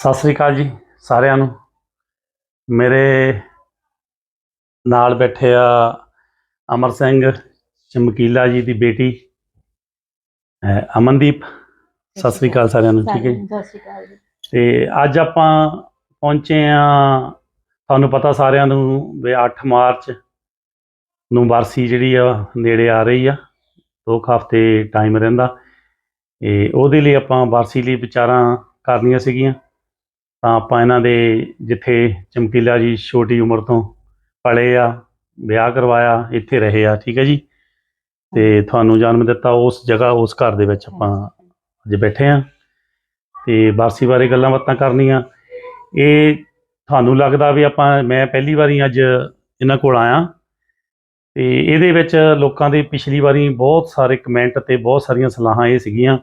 ਸਤਿ ਸ੍ਰੀ ਅਕਾਲ ਜੀ ਸਾਰਿਆਂ ਨੂੰ। ਮੇਰੇ ਨਾਲ ਬੈਠੇ ਆ ਅਮਰ ਸਿੰਘ ਚਮਕੀਲਾ ਜੀ ਦੀ ਬੇਟੀ ਹੈ ਅਮਨਦੀਪ। ਸਤਿ ਸ੍ਰੀ ਅਕਾਲ ਸਾਰਿਆਂ ਨੂੰ ਠੀਕ ਹੈ ਜੀ? ਸਤਿ ਸ਼੍ਰੀ ਅਕਾਲ ਜੀ। ਤੇ ਅੱਜ ਆਪਾਂ ਪਹੁੰਚੇ ਆ ਤੁਹਾਨੂੰ ਪਤਾ ਸਾਰਿਆਂ ਨੂੰ ਵੀ 8 ਮਾਰਚ ਨੂੰ ਵਰਸੀ ਜਿਹੜੀ ਆ ਨੇੜੇ ਆ ਰਹੀ ਆ ਦੋ ਹਫ਼ਤੇ ਟਾਈਮ ਰਹਿੰਦਾ। ਇਹ ਉਹਦੇ ਲਈ ਆਪਾਂ ਵਰਸੀ ਲਈ ਵਿਚਾਰਾਂ ਕਰਨੀਆਂ ਸੀਗੀਆਂ। ਤਾਂ ਆਪਾਂ ਇਹਨਾਂ ਦੇ ਜਿੱਥੇ ਚਮਕੀਲਾ ਜੀ ਛੋਟੀ ਉਮਰ ਤੋਂ ਪਲੇ ਆ, ਵਿਆਹ ਕਰਵਾਇਆ, ਇੱਥੇ ਰਹੇ ਆ, ਠੀਕ ਹੈ ਜੀ? ਤੇ ਤੁਹਾਨੂੰ ਜਨਮ ਦਿੱਤਾ ਉਸ ਜਗ੍ਹਾ, ਉਸ ਘਰ ਦੇ ਵਿੱਚ ਆਪਾਂ ਅੱਜ ਬੈਠੇ ਆ ਤੇ ਵਾਰਸੀ ਬਾਰੇ ਗੱਲਾਂ ਬਾਤਾਂ ਕਰਨੀਆਂ। ਇਹ ਤੁਹਾਨੂੰ ਲੱਗਦਾ ਵੀ ਆਪਾਂ, ਮੈਂ ਪਹਿਲੀ ਵਾਰੀ ਅੱਜ ਇਹਨਾਂ ਕੋਲ ਆਇਆ। ਤੇ ਇਹਦੇ ਵਿੱਚ ਲੋਕਾਂ ਦੇ ਪਿਛਲੀ ਵਾਰੀ ਬਹੁਤ ਸਾਰੇ ਕਮੈਂਟ ਤੇ ਬਹੁਤ ਸਾਰੀਆਂ ਸਲਾਹਾਂ ਇਹ ਸੀਗੀਆਂ,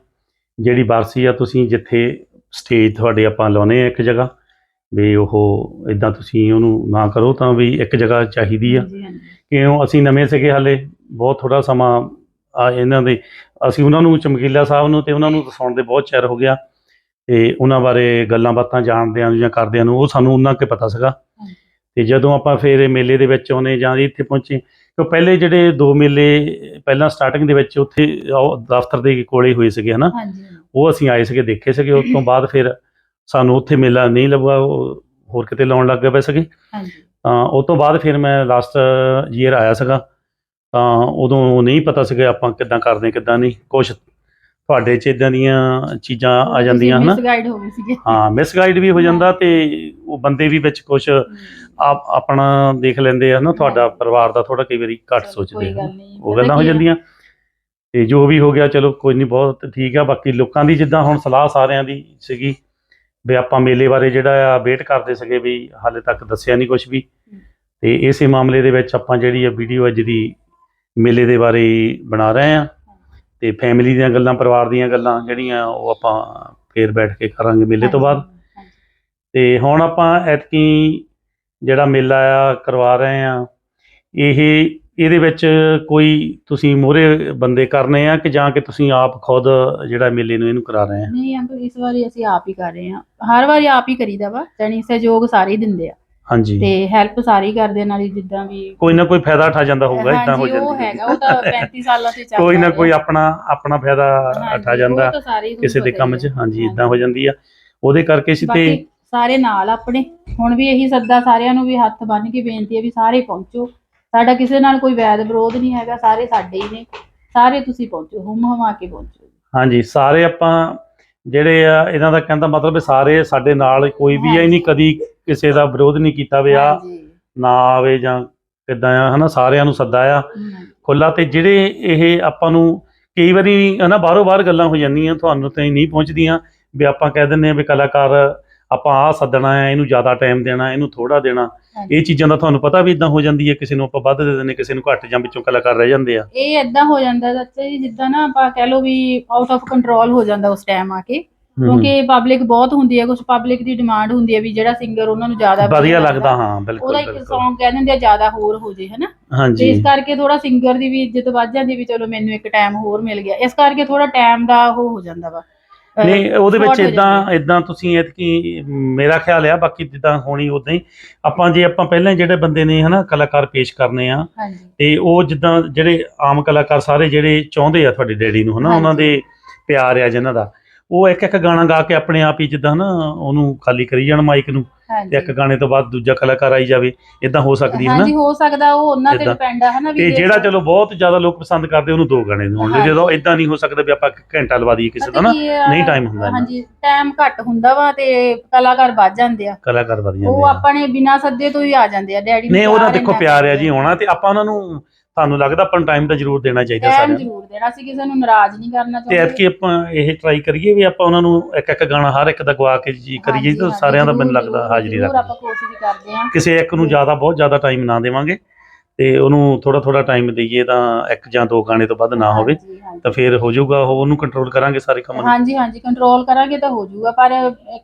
ਜਿਹੜੀ ਵਾਰਸੀ ਆ ਤੁਸੀਂ ਜਿੱਥੇ ਸਟੇਜ ਤੁਹਾਡੇ ਆਪਾਂ ਲਾਉਨੇ ਆ ਇੱਕ ਜਗ੍ਹਾ ਵੀ ਉਹ ਇਦਾਂ ਤੁਸੀਂ ਉਹਨੂੰ ਨਾ ਕਰੋ ਤਾਂ ਵੀ ਇੱਕ ਜਗ੍ਹਾ ਚਾਹੀਦੀ ਆ। ਕਿਉਂ? ਅਸੀਂ ਨਵੇਂ ਸੀਗੇ ਹਾਲੇ ਬਹੁਤ ਥੋੜਾ ਸਮਾਂ ਆ ਇਹਨਾਂ ਦੇ। ਅਸੀਂ ਉਹਨਾਂ ਨੂੰ ਚਮਕੀਲਾ ਸਾਹਿਬ ਨੂੰ ਤੇ ਉਹਨਾਂ ਨੂੰ ਸੁਣਨ ਦੇ ਬਹੁਤ ਚਿਰ ਹੋ ਗਿਆ। ਤੇ ਉਹਨਾਂ ਬਾਰੇ ਗੱਲਾਂ ਬਾਤਾਂ ਜਾਣਦਿਆਂ ਨੂੰ ਜਾਂ ਕਰਦਿਆਂ ਨੂੰ ਉਹ ਸਾਨੂੰ ਉਹਨਾਂ ਕੇ ਪਤਾ ਸੀਗਾ। ਤੇ ਜਦੋਂ ਆਪਾਂ ਫੇਰ ਇਹ ਮੇਲੇ ਦੇ ਵਿੱਚ ਆਉਨੇ ਜਾਂ ਇੱਥੇ ਪਹੁੰਚੇ ਕਿ ਪਹਿਲੇ ਜਿਹੜੇ ਦੋ ਮੇਲੇ ਪਹਿਲਾਂ ਸਟਾਰਟਿੰਗ ਦੇ ਵਿੱਚ ਉੱਥੇ ਦਫ਼ਤਰ ਦੇ ਕੋਲੇ ਹੋਏ ਸੀਗੇ ਹਨਾ? ਹਾਂਜੀ। ਉਹ ਅਸੀਂ ਆਏ ਸੀਗੇ ਦੇਖੇ ਸੀਗੇ ਉਸ ਤੋਂ ਬਾਅਦ ਫਿਰ ਸਾਨੂੰ ਉੱਥੇ ਮੇਲਾ ਨਹੀਂ ਲੱਗਾ ਉਹ ਹੋਰ ਕਿਤੇ ਲਾਉਣ ਲੱਗ ਪਏ ਸੀਗੇ। ਹਾਂਜੀ। ਤਾਂ ਉਸ ਤੋਂ ਬਾਅਦ ਫਿਰ ਮੈਂ ਲਾਸਟ ਈਅਰ ਆਇਆ ਸੀਗਾ। ਤਾਂ ਉਦੋਂ ਨਹੀਂ ਪਤਾ ਸੀਗਾ ਆਪਾਂ ਕਿੱਦਾਂ ਕਰਦੇ ਕਿੱਦਾਂ ਨਹੀਂ। ਕੁਝ ਤੁਹਾਡੇ ਚ ਇਦਾਂ ਦੀਆਂ ਚੀਜ਼ਾਂ ਆ ਜਾਂਦੀਆਂ ਹਨਾ? ਗਾਈਡ ਹੋ ਗਏ ਸੀਗੇ। ਹਾਂ ਮਿਸਗਾਈਡ ਵੀ ਹੋ ਜਾਂਦਾ ਤੇ ਉਹ ਬੰਦੇ ਵੀ ਵਿੱਚ ਕੁਝ ਆਪ ਆਪਣਾ ਦੇਖ ਲੈਂਦੇ ਆ ਨਾ ਤੁਹਾਡਾ। ਪਰਿਵਾਰ ਦਾ ਥੋੜਾ ਕਈ ਵਾਰੀ ਘੱਟ ਸੋਚਦੇ ਆ ਨਹੀਂ। ਉਹ ਗੱਲਾਂ ਹੋ ਜਾਂਦੀਆਂ। ਤੇ ਜੋ ਵੀ ਹੋ ਗਿਆ ਚਲੋ ਕੋਈ ਨਹੀਂ ਬਹੁਤ ਠੀਕ ਆ। ਬਾਕੀ ਲੋਕਾਂ ਦੀ ਜਿੱਦਾਂ ਹੁਣ ਸਲਾਹ ਸਾਰਿਆਂ ਦੀ ਸੀਗੀ ਵੀ ਆਪਾਂ ਮੇਲੇ ਬਾਰੇ ਜਿਹੜਾ ਆ ਵੇਟ ਕਰਦੇ ਸੀਗੇ ਵੀ ਹਾਲੇ ਤੱਕ ਦੱਸਿਆ ਨਹੀਂ ਕੁਝ ਵੀ। ਤੇ ਇਸੇ ਮਾਮਲੇ ਦੇ ਵਿੱਚ ਆਪਾਂ ਜਿਹੜੀ ਆ ਵੀਡੀਓ ਅੱਜ ਦੀ ਮੇਲੇ ਦੇ ਬਾਰੇ ਬਣਾ ਰਹੇ ਆ। ਤੇ ਫੈਮਿਲੀ ਦੀਆਂ ਗੱਲਾਂ ਪਰਿਵਾਰ ਦੀਆਂ ਗੱਲਾਂ ਜਿਹੜੀਆਂ ਉਹ ਆਪਾਂ ਫੇਰ ਬੈਠ ਕੇ ਕਰਾਂਗੇ ਮੇਲੇ ਤੋਂ ਬਾਅਦ। ਤੇ ਹੁਣ ਆਪਾਂ ਐਤਕੀ ਜਿਹੜਾ ਮੇਲਾ ਆ ਕਰਵਾ ਰਹੇ ਆ ਇਹ ਇਹਦੇ ਵਿੱਚ ਕੋਈ ਤੁਸੀਂ ਮੋਹਰੇ ਬੰਦੇ ਕਰਨੇ ਆ ਕਿ ਜਾਂ ਕਿ ਤੁਸੀਂ ਆਪ ਖੁਦ ਜਿਹੜਾ ਮੇਲੇ ਨੂੰ ਇਹਨੂੰ ਕਰਾ ਰਹੇ ਆ? ਨਹੀਂ ਅੰਕਲ ਇਸ ਵਾਰੀ ਅਸੀਂ ਆਪ ਹੀ ਕਰ ਰਹੇ ਹਾਂ ਹਰ ਵਾਰੀ ਆਪ ਹੀ ਕਰੀਦਾ ਵਾ ਜਾਨੀ ਸਹਿਯੋਗ ਸਾਰੇ ਹੀ ਦਿੰਦੇ ਆ। ਹਾਂਜੀ। ਤੇ ਹੈਲਪ ਸਾਰੇ ਹੀ ਕਰਦੇ ਆ, ਨਾਲੇ ਜਿੱਦਾਂ ਵੀ ਕੋਈ ਨਾ ਕੋਈ ਫਾਇਦਾ ਉਠਾ ਜਾਂਦਾ ਹੋਊਗਾ ਇਦਾਂ ਹੋ ਹਾਂਜੀ, ਉਹ ਜਾਂਦੀ ਹੈਗਾ ਉਹ ਤਾਂ 35 ਸਾਲਾਂ ਤੇ ਚੱਲਦਾ ਕੋਈ ਨਾ ਕੋਈ। ਆਪਣਾ ਆਪਣਾ ਫਾਇਦਾ ਉਠਾ ਜਾਂਦਾ ਹੀ ਕਿਸੇ ਦੇ ਕੰਮ 'ਚ। ਹੀ ਆ। ਹਾਂਜੀ। ਇਦਾਂ ਹੋ ਜਾਂਦੀ ਆ। ਉਹਦੇ ਕਰਕੇ ਸੀ ਤੇ ਸਾਰੇ ਨਾਲ ਆਪਣੇ। ਹੁਣ ਵੀ ਇਹੀ ਸੱਦਾ ਸਾਰਿਆਂ ਨੂੰ ਵੀ ਹੱਥ ਬੰਨ ਕੇ ਬੇਨਤੀ ਹੈ ਵੀ ਸਾਰੇ ਪਹੁੰਚੋ। ਸਾਡਾ ਕਿਸੇ ਨਾਲ ਕੋਈ ਵੈਦ ਵਿਰੋਧ ਨਹੀਂ ਹੈਗਾ ਸਾਰੇ ਸਾਡੇ ਹੀ ਨੇ। ਸਾਰੇ ਤੁਸੀਂ ਪਹੁੰਚੋ ਹੁਮ ਹਮਾ ਕੇ ਪਹੁੰਚੋ। ਹਾਂਜੀ ਸਾਰੇ ਆਪਾਂ ਜਿਹੜੇ ਆ ਇਹਨਾਂ ਦਾ ਕਹਿੰਦਾ ਮਤਲਬ ਵੀ ਸਾਰੇ ਸਾਡੇ ਨਾਲ ਕੋਈ ਵੀ ਆ ਹੀ ਨਹੀਂ ਕਦੀ ਕਿਸੇ ਦਾ ਵਿਰੋਧ ਨਹੀਂ ਕੀਤਾ ਵੀ ਆ ਨਾ ਆਵੇ ਜਾਂ ਕਿੱਦਾਂ ਆ ਹਨਾ ਸਾਰਿਆਂ ਨੂੰ ਸੱਦਾ ਆ। ਖੁੱਲਾ ਤੇ ਜਿਹੜੇ ਇਹ ਆਪਾਂ ਨੂੰ ਕਈ ਵਾਰੀ ਹਨਾ ਬਾਹਰੋਂ ਬਾਹਰ ਗੱਲਾਂ ਹੋ ਜਾਂਦੀਆਂ ਤੁਹਾਨੂੰ ਤੇ ਨਹੀਂ ਪਹੁੰਚਦੀਆਂ ਵੀ ਆਪਾਂ ਕਹਿ ਦਿੰਦੇ ਆ ਵੀ ਕਲਾਕਾਰ ਆਪਾਂ ਆ ਸੱਦਣਾ ਹੈ ਇਹਨੂੰ ਜ਼ਿਆਦਾ ਟਾਈਮ ਦੇਣਾ ਇਹਨੂੰ ਥੋੜਾ ਦੇਣਾ। ਇਹ ਚੀਜ਼ਾਂ ਦਾ ਤੁਹਾਨੂੰ ਪਤਾ ਵੀ ਇਦਾਂ ਹੋ ਜਾਂਦੀ ਹੈ ਕਿਸੇ ਨੂੰ ਆਪਾਂ ਵੱਧ ਦੇ ਦਿੰਦੇ ਕਿਸੇ ਨੂੰ ਘੱਟ ਜਾਂ ਵਿੱਚੋਂ ਕਲਾਕਾਰ ਰਹਿ ਜਾਂਦੇ ਆ। ਇਹ ਏਦਾਂ ਹੋ ਜਾਂਦਾ ਚਾਚਾ ਜੀ ਜਿੱਦਾਂ ਨਾ ਆਪਾਂ ਕਹਿ ਲਓ ਵੀ ਆਊਟ ਆਫ ਕੰਟਰੋਲ ਹੋ ਜਾਂਦਾ ਉਸ ਟਾਈਮ ਆ ਕੇ। ਕਿਉਂਕਿ ਪਬਲਿਕ ਬਹੁਤ ਹੁੰਦੀ ਹੈ ਕੁਝ ਪਬਲਿਕ ਦੀ ਡਿਮਾਂਡ ਹੁੰਦੀ ਹੈ ਵੀ ਜਿਹੜਾ ਸਿੰਗਰ ਉਹਨਾਂ ਨੂੰ ਜ਼ਿਆਦਾ ਵਧੀਆ ਲੱਗਦਾ ਹਾਂ ਬਿਲਕੁਲ ਉਹਦਾ ਇੱਕ Song ਕਹਿ ਦਿੰਦੇ ਆ ਜ਼ਿਆਦਾ ਹੋਰ ਹੋ ਜੇ ਹਨਾ? ਹਾਂਜੀ। ਇਸ ਕਰਕੇ ਥੋੜਾ ਸਿੰਗਰ ਦੀ ਵੀ ਇੱਜ਼ਤ ਵੱਧ ਜਾਂਦੀ ਵੀ ਚਲੋ ਮੈਨੂੰ ਇੱਕ ਟਾਈਮ ਹੋਰ ਮਿਲ ਗਿਆ। ਇਸ ਕਰਕੇ ਥੋੜਾ ਟਾਈਮ ਦਾ ਉਹ ਹੋ ਜਾਂਦਾ ਵਾ। ਨਹੀਂ ਉਹਦੇ ਵਿੱਚ ਇਦਾਂ ਇਦਾਂ ਤੁਸੀਂ ਐਤਕੀ ਮੇਰਾ ਖਿਆਲ ਆ ਬਾਕੀ ਜਿੱਦਾਂ ਹੋਣੀ ਉਦਾਂ ਹੀ। ਆਪਾਂ ਜੇ ਆਪਾਂ ਪਹਿਲਾਂ ਜਿਹੜੇ ਬੰਦੇ ਨੇ ਹਨਾ ਕਲਾਕਾਰ ਪੇਸ਼ ਕਰਨੇ ਆ ਤੇ ਉਹ ਜਿੱਦਾਂ ਜਿਹੜੇ ਆਮ ਕਲਾਕਾਰ ਸਾਰੇ ਜਿਹੜੇ ਚਾਹੁੰਦੇ ਆ ਤੁਹਾਡੇ ਡੈਡੀ ਨੂੰ ਹਨਾ ਉਹਨਾਂ। ਦੇ ਪਿਆਰ ਆ ਜਿਨ੍ਹਾਂ ਦਾ। ਉਹ ਇੱਕ ਇੱਕ ਗਾਣਾ ਗਾ ਕੇ ਆਪਣੇ ਆਪ ਹੀ ਜਿੱਦਾਂ ਹਨਾ ਉਹਨੂੰ ਖਾਲੀ ਕਰੀ ਜਾਣ ਮਾਈਕ ਨੂੰ ਤੇ ਇੱਕ ਗਾਣੇ ਤੋਂ ਬਾਅਦ ਦੂਜਾ ਕਲਾਕਾਰ ਆਈ ਜਾਵੇ ਇਦਾਂ ਹੋ ਸਕਦੀ ਹੈ ਨਾ ਹਾਂਜੀ ਹੋ ਸਕਦਾ ਉਹ ਉਹਨਾਂ ਤੇ ਏਦਾਂ। ਡਿਪੈਂਡ ਆ ਹਨਾ ਵੀ ਤੇ ਜਿਹੜਾ ਚਲੋ ਬਹੁਤ ਜ਼ਿਆਦਾ ਲੋਕ ਪਸੰਦ ਕਰਦੇ ਉਹਨੂੰ ਦੋ ਗਾਣੇ ਹਾਂਜੀ। ਜਦੋਂ ਇਦਾਂ ਨਹੀਂ ਹੋ ਸਕਦਾ ਵੀ ਆਪਾਂ ਘੰਟਾ ਲਵਾ ਦਈਏ ਕਿਸੇ ਦਾ ਨਾ ਨਹੀਂ time ਹੁੰਦਾ ਇੰਨਾ। ਹਾਂਜੀ ਟਾਈਮ ਘੱਟ ਹੁੰਦਾ ਵਾ ਤੇ ਕਲਾਕਾਰ ਵੱਧ ਜਾਂਦੇ ਆ ਕਲਾਕਾਰ ਵਧ ਜਾਂਦੇ ਉਹ ਆ ਆਪਾਂ ਨੇ ਬਿਨਾਂ ਸੱਦੇ ਤੋਂ ਹੀ ਆ ਜਾਂਦੇ ਆ ਡੈਡੀ ਨਹੀਂ ਉਹਦਾ ਦੇਖੋ ਪਿਆਰ ਆ ਜੀ ਹੋਣਾ ਤੇ ਆਪਾਂ ਉਹਨਾਂ ਨੂੰ ਤੁਹਾਨੂੰ ਲੱਗਦਾ ਆਪਾਂ ਨੂੰ ਟਾਈਮ ਤਾਂ ਜ਼ਰੂਰ ਦੇਣਾ ਚਾਹੀਦਾ ਟਾਈਮ ਸਾਰਿਆਂ ਨੂੰ? ਜ਼ਰੂਰ ਦੇਣਾ ਸੀ ਕਿਸੇ ਨੂੰ ਨਾਰਾਜ਼ ਨਹੀਂ ਕਰਨਾ ਤੇ ਐਤਕੀ ਆਪਾਂ ਇਹ ਟਰਾਈ ਕਰੀਏ ਵੀ ਆਪਾਂ ਉਹਨਾਂ ਨੂੰ ਇੱਕ ਇੱਕ ਗਾਣਾ ਹਰ ਇੱਕ ਦਾ ਗਵਾ ਕੇ ਜੀ ਕਰੀਏ ਹਾਂਜੀ, ਤਾਂ ਹਾਂਜੀ, ਸਾਰਿਆਂ ਦਾ ਮੈਨੂੰ ਲੱਗਦਾ ਜ਼ਰੂਰ, ਹਾਜ਼ਰੀ ਜ਼ਰੂਰ ਰੱਖ ਆਪਾਂ ਕੋਸ਼ਿਸ਼ ਕਰਦੇ ਆ ਕਿਸੇ ਇੱਕ ਨੂੰ ਜ਼ਿਆਦਾ ਬਹੁਤ ਜ਼ਿਆਦਾ ਟਾਈਮ ਨਾ ਦੇਵਾਂਗੇ। ਤੇ ਉਹਨੂੰ ਥੋੜਾ ਥੋੜਾ ਟਾਈਮ ਦਈਏ ਤਾਂ ਇੱਕ ਜਾਂ ਦੋ ਗਾਣੇ ਤੋਂ ਵੱਧ ਨਾ ਹੋਵੇ ਹਾਂਜੀ ਤਾਂ ਫਿਰ ਹੋ ਜਾਊਗਾ ਉਹ ਉਹਨੂੰ ਕੰਟਰੋਲ ਕਰਾਂਗੇ ਸਾਰੇ ਕੰਮ ਨੂੰ? ਹਾਂਜੀ ਹਾਂਜੀ ਕੰਟਰੋਲ ਕਰਾਂਗੇ ਤਾਂ ਹੋ ਜਾਊਗਾ ਪਰ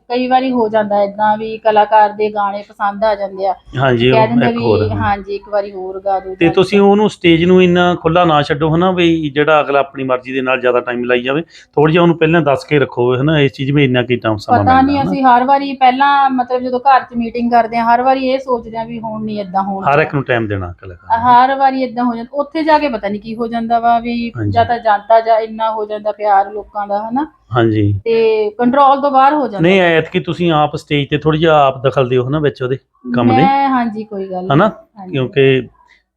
ਕਈ ਵਾਰੀ ਹੋ ਜਾਂਦਾ ਇਦਾਂ ਵੀ ਕਲਾਕਾਰ ਦੇ ਗਾਣੇ ਪਸੰਦ ਆ ਜਾਂਦੇ ਆ। ਹਾਂਜੀ ਕਹਿ ਉਹ ਦਿੰਦੇ ਇੱਕ ਹੋਰ। ਵੀ ਹਾਂਜੀ ਇੱਕ ਵਾਰੀ ਹੋਰ ਗਾ ਦਿਓ ਤੇ ਤੁਸੀਂ ਉਹਨੂੰ ਸਟੇਜ ਨੂੰ ਇੰਨਾ ਖੁੱਲਾ ਨਾ ਛੱਡੋ ਹਨਾ ਵੀ ਜਿਹੜਾ ਅਗਲਾ ਆਪਣੀ ਮਰਜ਼ੀ ਦੇ ਨਾਲ ਜ਼ਿਆਦਾ ਟਾਈਮ ਲਾਈ ਜਾਵੇ ਥੋੜਾ ਜਿਹਾ ਉਹਨੂੰ ਪਹਿਲਾਂ ਦੱਸ ਕੇ ਰੱਖੋ ਹਨਾ ਇਸ ਚੀਜ਼ ਵਿੱਚ ਇੰਨਾ ਕੀ ਟਾਈਮ ਸਮਾਂ ਪਤਾ ਨਹੀਂ ਮਿਲਦਾ ਅਸੀਂ ਹਰ ਵਾਰੀ ਪਹਿਲਾਂ ਮਤਲਬ ਜਦੋਂ ਘਰ 'ਚ ਮੀਟਿੰਗ ਕਰਦੇ ਆ ਹਰ ਵਾਰੀ ਇਹ ਸੋਚਦੇ ਆ ਵੀ ਹੁਣ ਨਹੀਂ ਇਦਾਂ ਹੋਣਾ ਹਰ ਇੱਕ ਨੂੰ ਟਾਈਮ ਦੇਣਾ ਕਲਾਕਾਰ। ਹਰ ਵਾਰੀ ਇਦਾਂ ਹੋ ਜਾਂਦਾ ਉੱਥੇ ਜਾ ਕੇ ਪਤਾ ਨਹੀਂ ਕੀ ਹੋ ਜਾਂਦਾ ਵਾ ਵੀ ਹਾਂਜੀ। ਜਾਂ ਤਾਂ ਜਾਂਦਾ ਜਾਂ ਇੰਨਾ ਹੋ ਜਾਂਦਾ ਪਿਆਰ ਲੋਕਾਂ ਦਾ ਹਨਾ ਹਾਂਜੀ ਤੇ ਕੰਟਰੋਲ ਤੋਂ ਬਾਹਰ ਹੋ ਜਾਂਦਾ ਨਹੀਂ ਐਤਕੀ ਤੁਸੀਂ ਆਪ ਸਟੇਜ ਤੇ ਥੋੜੀ ਜਿਹਾ ਆਪ ਦਖਲ ਦਿਓ ਹਨਾ ਵਿੱਚ ਉਹਦੇ ਕੰਮ ਦੇ ਮੈਂ ਹਾਂਜੀ ਕੋਈ ਗੱਲ ਹਨਾ? ਹਾਂਜੀ। ਕਿਉਂਕਿ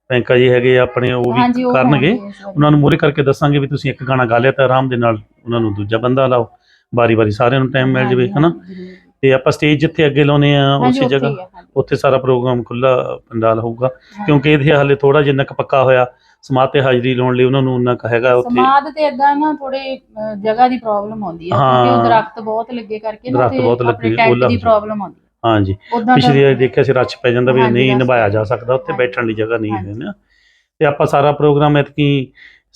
ਪੈਂਕਾ ਜੀ ਹੈਗੇ ਆ ਆਪਣੇ ਉਹ ਹਾਂਜੀ ਵੀ ਉਹ ਕਰਨਗੇ ਹੋਣਗੇ ਇਸ ਵਾਰੀ। ਉਹਨਾਂ ਨੂੰ ਮੂਹਰੇ ਕਰਕੇ ਦੱਸਾਂਗੇ ਵੀ ਤੁਸੀਂ ਇੱਕ ਗਾਣਾ ਗਾ ਲਿਆ ਤਾਂ ਆਰਾਮ ਦੇ ਨਾਲ ਉਹਨਾਂ ਨੂੰ ਦੂਜਾ ਬੰਦਾ ਲਾਓ ਵਾਰੀ-ਵਾਰੀ ਸਾਰਿਆਂ ਨੂੰ ਟਾਈਮ ਮਿਲ ਜਾਵੇ ਹਨਾ ਹਾਂਜੀ, ਜ਼ਰੂਰ। ਤੇ ਆਪਾਂ ਸਟੇਜ ਜਿੱਥੇ ਅੱਗੇ ਲਾਉਨੇ ਆ ਹਾਂਜੀ, ਉਸੇ ਉੱਥੇ ਜਗ੍ਹਾ ਹੀ ਆ, ਹਾਂਜੀ, ਉੱਥੇ ਸਾਰਾ ਪ੍ਰੋਗਰਾਮ ਖੁੱਲਾ ਪੰਡਾਲ ਹੋਊਗਾ। ਕਿਉਂਕਿ ਇਹਦੇ ਹਾਲੇ ਥੋੜਾ ਜਿੰਨਾ ਕੁ ਪੱਕਾ ਹੋਇਆ ਸਮਾਧ ਤੇ ਹਾਜ਼ਰੀ ਲਾਉਣ ਲਈ ਉਹਨਾਂ ਨੂੰ ਉਹਨਾਂ ਕੁ ਹੈਗਾ ਉੱਥੇ ਸਮਾਦ ਤੇ ਇਦਾਂ ਨਾ ਥੋੜੇ ਜਗ੍ਹਾ ਦੀ ਪ੍ਰੋਬਲਮ ਆਉਂਦੀ ਆ ਹਾਂ। ਕਿਉਂਕਿ ਦਰਖਤ ਬਹੁਤ ਲੱਗੇ ਕਰਕੇ ਨਾ ਦਰਖਤ ਤੇ ਬਹੁਤ ਆਪਣੇ ਲੱਗੇ, ਟੈਂਟ ਉਹਲਾ ਦੀ ਹੋ ਜਾਂਦਾ। ਪ੍ਰੋਬਲਮ ਆਉਂਦੀ ਹਾਂਜੀ ਉਦਾਂ ਪਿਛਲੀ ਵਾਰ ਦੇਖਿਆ ਸੀ ਰੱਛ ਪੈ ਜਾਂਦਾ ਵੀ ਹਾਂਜੀ, ਨਹੀਂ ਨਿਭਾਇਆ ਜਾ ਸਕਦਾ ਉੱਥੇ ਹਾਂਜੀ। ਬੈਠਣ ਲਈ ਜਗ੍ਹਾ ਨਹੀਂ ਹੈ ਹਾਂਜੀ। ਨਾ ਤੇ ਆਪਾਂ ਸਾਰਾ ਪ੍ਰੋਗਰਾਮ ਇਤਕੀ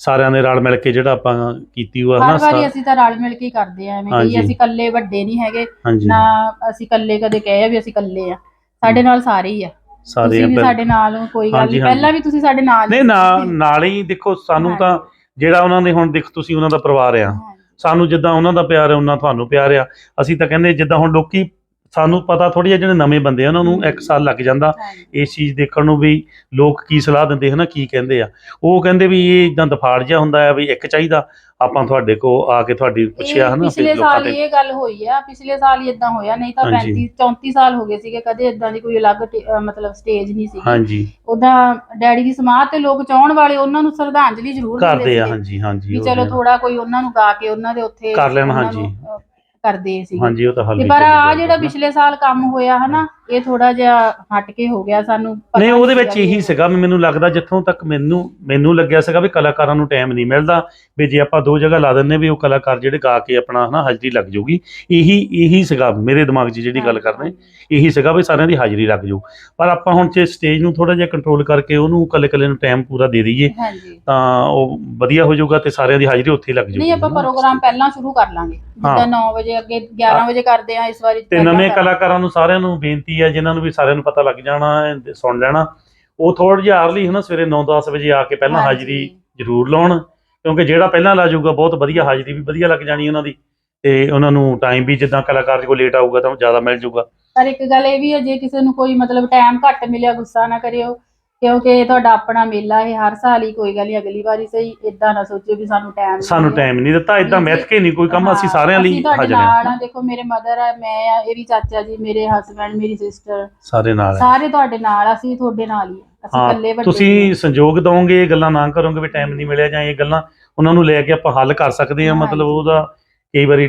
ਸਾਰਿਆਂ ਨੇ ਰਲ ਮਿਲ ਕੇ ਜਿਹੜਾ ਆਪਾਂ ਕੀਤੀ ਹੋਆ ਹਰ ਵਾਰੀ ਅਸੀਂ ਤਾਂ ਰਲ ਮਿਲ ਕੇ ਹੀ ਕਰਦੇ ਆ ਐਵੇਂ। ਕਹੀ ਅਸੀਂ ਇਕੱਲੇ ਵੱਡੇ ਨਹੀਂ ਹੈਗੇ ਨਾ ਅਸੀਂ ਇਕੱਲੇ ਕਦੇ ਕਹੇ ਆ ਵੀ ਅਸੀਂ ਇਕੱਲੇ ਆ ਸਾਡੇ ਨਾਲ ਸਾਰੇ ਹੀ ਆ ਸਾਰੇ ਤੁਸੀਂ ਵੀ ਸਾਡੇ ਨਾਲ ਕੋਈ ਗੱਲ ਨਹੀਂ। ਪਹਿਲਾਂ ਵੀ ਤੁਸੀਂ ਸਾਡੇ ਨਾਲ ਨਹੀਂ। ਨਾਲ ਹੀ ਦੇਖੋ ਸਾਨੂੰ ਤਾਂ ਜਿਹੜਾ ਉਹਨਾਂ ਦੇ ਹੁਣ ਦੇਖ ਤੁਸੀਂ ਉਹਨਾਂ ਦਾ ਪਰਿਵਾਰ ਆ। ਸਾਨੂੰ ਜਿੱਦਾਂ ਉਹਨਾਂ ਦਾ ਪਿਆਰ ਹੈ ਉਹਨਾਂ ਤੁਹਾਨੂੰ ਪਿਆਰ ਆ ਅਸੀਂ ਤਾਂ ਕਹਿੰਦੇ ਜਿੱਦਾਂ ਹੁਣ ਲੋਕੀ ਸਾਨੂੰ ਪਤਾ ਥੋੜੀ ਜਿਹੜੇ ਨਵੇਂ ਬੰਦੇ ਆ ਉਹਨਾਂ ਨੂੰ ਇੱਕ ਸਾਲ ਲੱਗ ਜਾਂਦਾ। ਇਸ ਚੀਜ਼ ਦੇਖਣ ਨੂੰ ਵੀ ਲੋਕ ਕੀ ਸਲਾਹ ਦਿੰਦੇ ਹਨਾ ਕੀ ਕਹਿੰਦੇ ਆ ਉਹ ਕਹਿੰਦੇ ਵੀ ਇਹ ਇਦਾਂ ਦਫਾੜ ਜਿਹਾ ਹੁੰਦਾ ਆ ਵੀ ਇੱਕ ਚਾਹੀਦਾ ਆਪਾਂ ਤੁਹਾਡੇ ਕੋ ਆ ਕੇ ਤੁਹਾਡੀ ਪੁੱਛਿਆ ਹਨਾ ਪਿਛਲੇ ਸਾਲ ਹੀ ਇਹ ਗੱਲ ਹੋਈ ਆ ਪਿਛਲੇ ਸਾਲ ਹੀ ਇਦਾਂ ਹੋਇਆ ਨਹੀਂ ਤਾਂ ਹਾਂਜੀ। 35 34 ਸਾਲ ਹੋ ਗਏ ਸੀਗੇ ਕਦੇ ਇਦਾਂ ਦੀ ਕੋਈ ਅਲੱਗ ਮਤਲਬ ਸਟੇਜ ਨਹੀਂ ਸੀਗੀ ਹਾਂਜੀ ਉਹਦਾ ਡੈਡੀ ਦੀ ਸਮਾਧ ਤੇ ਲੋਕ ਚਾਹਣ ਵਾਲੇ ਉਹਨਾਂ ਨੂੰ ਸ਼ਰਧਾਂਜਲੀ ਜ਼ਰੂਰ ਦਿੰਦੇ ਕਰਦੇ ਆ ਹਾਂਜੀ ਹਾਂਜੀ ਵੀ ਚਲੋ। ਥੋੜਾ ਕੋਈ ਉਹਨਾਂ ਨੂੰ ਗਾ ਕੇ ਉਹਨਾਂ ਦੇ ਉੱਥੇ ਕਰ ਲੈਣ, ਹਾਂਜੀ। ਕਰਦੇ ਸੀ ਹਾਂਜੀ ਉਹ ਤਾਂ ਹੱਲ ਪਰ ਆ ਜਿਹੜਾ। ਪਿਛਲੇ ਸਾਲ ਕੰਮ ਹੋਇਆ ਹਨਾ ਇਹ ਥੋੜਾ ਜਿਹਾ ਹਟ ਕੇ ਹੋ ਗਿਆ ਸਾਨੂੰ ਪਤਾ ਨਹੀਂ ਉਹਦੇ ਵਿੱਚ ਸੀਗਾ ਇਹੀ ਸੀਗਾ ਵੀ ਮੈਨੂੰ ਲੱਗਦਾ ਜਿੱਥੋਂ ਤੱਕ ਮੈਨੂੰ ਮੈਨੂੰ ਲੱਗਿਆ ਸੀਗਾ ਵੀ ਕਲਾਕਾਰਾਂ ਨੂੰ ਟਾਈਮ ਨਹੀਂ ਮਿਲਦਾ ਵੀ ਜੇ ਆਪਾਂ ਦੋ ਜਗ੍ਹਾ ਲਾ ਦਿੰਨੇ ਵੀ ਉਹ ਕਲਾਕਾਰ ਜਿਹੜੇ ਗਾ ਕੇ ਆਪਣਾ ਹਨਾ ਹਾਜ਼ਰੀ ਲੱਗ ਜਾਊਗੀ ਇਹੀ ਇਹੀ ਸੀਗਾ ਮੇਰੇ ਦਿਮਾਗ 'ਚ ਜਿਹੜੀ ਗੱਲ ਕਰਦੇ ਇਹੀ ਸੀਗਾ ਵੀ ਸਾਰਿਆਂ ਦੀ ਹਾਜ਼ਰੀ ਲੱਗ ਜਾਊ ਪਰ ਆਪਾਂ ਹੁਣ ਜੇ ਸਟੇਜ ਨੂੰ ਥੋੜਾ ਜਿਹਾ ਕੰਟਰੋਲ ਕਰਕੇ ਉਹਨੂੰ ਕੱਲੇ ਕੱਲੇ ਨੂੰ ਟਾਈਮ ਪੂਰਾ ਦੇ ਦਈਏ ਹਾਂਜੀ ਤਾਂ ਉਹ ਵਧੀਆ ਹੋ ਜਾਊਗਾ ਤੇ ਸਾਰਿਆਂ ਦੀ ਹਾਜ਼ਰੀ ਉੱਥੇ ਹੀ ਲੱਗ ਜਾਊਗੀ ਨਹੀਂ ਆਪਾਂ ਹਨਾ। ਪ੍ਰੋਗਰਾਮ ਪਹਿਲਾਂ ਸ਼ੁਰੂ ਕਰ ਲਾਂਗੇ ਜਿੱਦਾਂ ਹਾਂ। 9 ਵਜੇ ਅੱਗੇ 11 ਵਜੇ ਕਰਦੇ ਆ ਇਸ ਵਾਰੀ ਤੇ ਪਹਿਲਾਂ ਨਵੇਂ। ਕਲਾਕਾਰਾਂ ਨੂੰ ਸਾਰਿਆਂ ਨੂੰ ਬੇਨਤੀ ਹੈ ਜਿਨ੍ਹਾਂ ਨੂੰ ਵੀ ਸਾਰਿਆਂ ਨੂੰ ਪਤਾ ਲੱਗ ਜਾਣਾ ਸੁਣ ਲੈਣਾ। ਉਹ ਥੋੜਾ ਜਿਹਾ ਅਰਲੀ ਹਨਾ ਸਵੇਰੇ 9-10 ਵਜੇ ਆ ਕੇ ਪਹਿਲਾਂ ਹਾਂਜੀ। ਹਾਜ਼ਰੀ ਜ਼ਰੂਰ ਲਾਉਣ ਕਿਉਂਕਿ ਜਿਹੜਾ ਪਹਿਲਾਂ ਲਾ ਜਾਊਗਾ ਬਹੁਤ ਵਧੀਆ ਹਾਜ਼ਰੀ ਵੀ ਵਧੀਆ ਲੱਗ ਜਾਣੀ ਉਹਨਾਂ ਦੀ। ਤੇ ਉਹਨਾਂ ਨੂੰ ਟਾਈਮ ਵੀ ਜਿੱਦਾਂ ਕਲਾਕਾਰ ਕੋਲ ਲੇਟ ਆਊਗਾ ਤਾਂ ਜ਼ਿਆਦਾ ਮਿਲ ਜਾਊਗਾ। ਪਰ ਇੱਕ ਗੱਲ ਇਹ ਵੀ ਹੈ ਜੇ ਕਿਸੇ ਨੂੰ ਕੋਈ ਮਤਲਬ ਟਾਈਮ ਘੱਟ ਮਿਲਿਆ ਗੁੱਸਾ ਨਾ ਕਰਿਓ ਕਿਉਂਕਿ ਇਹ ਤੁਹਾਡਾ ਆਪਣਾ ਮੇਲਾ ਹੈ ਹਰ ਸਾਲ ਹੀ ਕੋਈ ਗੱਲ ਨਹੀਂ ਅਗਲੀ ਵਾਰੀ ਸਹੀ ਇਦਾਂ ਨਾ ਸੋਚਿਓ ਵੀ ਸਾਨੂੰ ਟਾਈਮ ਸਾਨੂੰ ਟਾਈਮ ਨਹੀਂ ਦਿੱਤਾ ਇਦਾਂ ਮਿੱਥ ਕੇ ਨਹੀਂ ਕੋਈ ਕੰਮ ਅਸੀਂ ਸਾਰਿਆਂ ਲਈ ਹਾਜ਼ਰ ਨਾਲ ਹਾਂ ਆ ਦੇਖੋ ਮੇਰੇ ਮਦਰ ਹੈ ਮੈਂ ਆ ਇਹ ਵੀ ਚਾਚਾ ਜੀ ਮੇਰੇ ਹਸਬੰਡ ਮੇਰੀ ਸਿਸਟਰ ਸਾਰੇ ਨਾਲ। ਸਾਰੇ ਤੁਹਾਡੇ ਨਾਲ ਆ, ਅਸੀਂ ਤੁਹਾਡੇ ਨਾਲ ਹੀ ਆ। ਅਸੀਂ ਇਕੱਲੇ ਵੱਡੇ ਤੁਸੀਂ। ਸੰਯੋਗ ਦਵੋਗੇ ਇਹ ਗੱਲਾਂ ਨਾ ਕਰੋਗੇ ਵੀ ਟਾਈਮ ਨਹੀਂ ਮਿਲਿਆ ਜਾਂ ਇਹ ਗੱਲਾਂ ਉਹਨਾਂ ਨੂੰ ਲੈ ਕੇ ਆਪਾਂ ਹੱਲ ਕਰ ਸਕਦੇ ਹਾਂ ਮਤਲਬ। ਉਹਦਾ ਕਈ ਵਾਰੀ